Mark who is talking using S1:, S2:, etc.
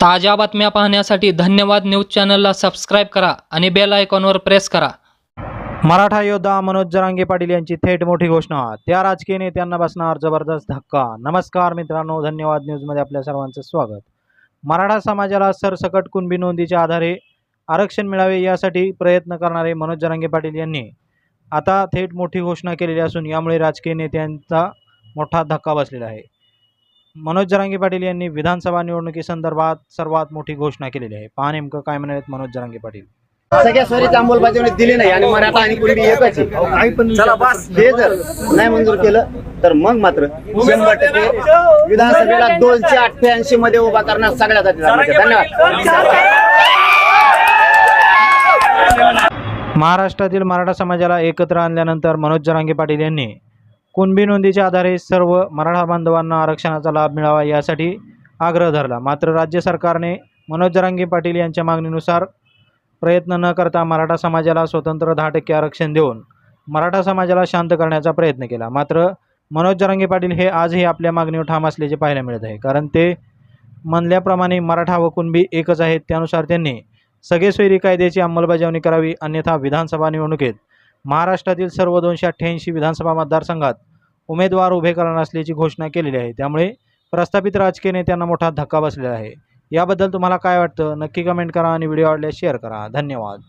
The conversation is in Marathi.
S1: ताज्या बातम्या पाहण्यासाठी धन्यवाद न्यूज चॅनलला सबस्क्राईब करा आणि बेल आयकॉनवर प्रेस करा.
S2: मराठा योद्धा मनोज जरांगे पाटील यांची थेट मोठी घोषणा. त्या राजकीय नेत्यांना बसणार जबरदस्त धक्का. नमस्कार मित्रांनो धन्यवाद न्यूजमध्ये आपल्या सर्वांचं स्वागत. मराठा समाजाला सरसकट कुणबी नोंदीच्या आधारे आरक्षण मिळावे यासाठी प्रयत्न करणारे मनोज जरांगे पाटील यांनी आता थेट मोठी घोषणा केलेली असून यामुळे राजकीय नेत्यांचा मोठा धक्का बसलेला आहे. मनोज जरांगे पाटील यांनी विधानसभा निवडणुकीसंदर्भात सर्वात मोठी घोषणा केलेली आहे. पहा नेमकं काय म्हणालेत मनोज जरांगे पाटील.
S3: सगळ्या स्वरीची अंमलबजावणी दिली नाही आणि मराठा आणि कुणबी एकच आहे. चला बस. हे जर नाही मंजूर केलं तर मग मात्र शंभर टक्के विधानसभेला दोनशे अठ्ठ्याऐंशी मध्ये उभा करणार सगळ्या जाती धन्यवाद.
S2: महाराष्ट्रातील मराठा समाजाला एकत्र आणल्यानंतर मनोज जरांगे पाटील यांनी कुणबी नोंदीच्या आधारे सर्व मराठा बांधवांना आरक्षणाचा लाभ मिळावा यासाठी आग्रह धरला. मात्र राज्य सरकारने मनोज जरांगे पाटील यांच्या मागणीनुसार प्रयत्न न करता मराठा समाजाला स्वतंत्र दहा टक्के आरक्षण देऊन मराठा समाजाला शांत करण्याचा प्रयत्न केला. मात्र मनोज जरांगे पाटील हे आजही आपल्या मागणीवर ठाम असल्याचे पाहायला मिळत आहे. कारण ते म्हणल्याप्रमाणे मराठा व कुणबी एकच आहेत. त्यानुसार त्यांनी सगळे सोयरी कायद्याची अंमलबजावणी करावी. अन्यथा विधानसभा निवडणुकीत महाराष्ट्रातील सर्व दोनशे अठ्ठ्याऐंशी विधानसभा मतदारसंघात उमेदवार उभे करणार असल्याची घोषणा केलेली आहे. त्यामुळे प्रस्थापित राजकीय नेत्यांना मोठा धक्का बसलेला आहे. याबद्दल तुम्हाला काय वाटतं? नक्की कमेंट करा आणि व्हिडिओ आवडल्यास शेअर करा. धन्यवाद.